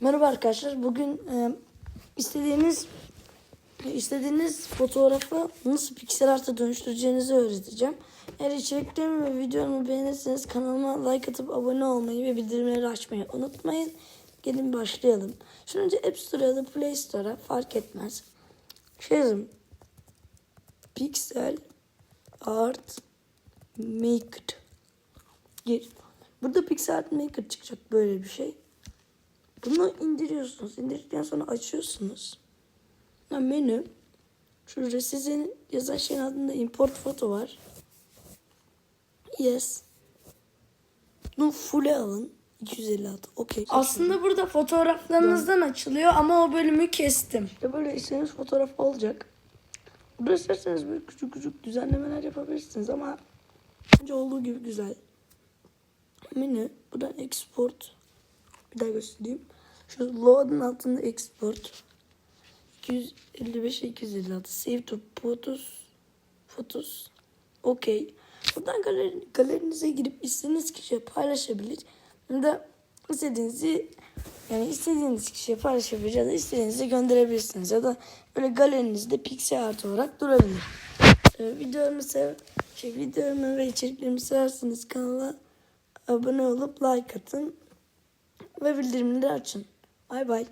Merhaba arkadaşlar. Bugün e, istediğiniz istediğiniz fotoğrafı nasıl piksel art'a dönüştüreceğinizi öğreteceğim. Eğer içeriklerimi ve videomu beğenirseniz kanalıma like atıp abone olmayı ve bildirimleri açmayı unutmayın. Gelin başlayalım. Şimdi önce App Store'a ya da Play Store'a fark etmez. Şey yazın. Pixel Art Maker. Gir. Burada Pixel Art Maker çıkacak böyle bir şey. Bunu indiriyorsunuz. İndirdikten sonra açıyorsunuz. Ha, menü. Şurada sizin yazan şeyin altında import foto var. Yes. Bunu full'e alın. 256. Okey. Aslında burada fotoğraflarınızdan açılıyor ama o bölümü kestim. İşte böyle istediğiniz fotoğraf olacak. Burada isterseniz böyle küçük küçük düzenlemeler yapabilirsiniz ama bence olduğu gibi güzel. Menü. Buradan export. Bir daha göstereyim. Şu load'un altında export. 255 256 save to photos photos okey buradan galeri, galerinize girip istediğiniz kişiye paylaşabilir ya da istediğinizi yani istediğiniz kişiye paylaşabilir ya da istediğinizi gönderebilirsiniz ya da böyle galerinizde piksel art olarak durabilir. Ee, videomu sev şey videomu ve içeriklerimi severseniz kanala abone olup like atın ve bildirimleri açın. Bay bay.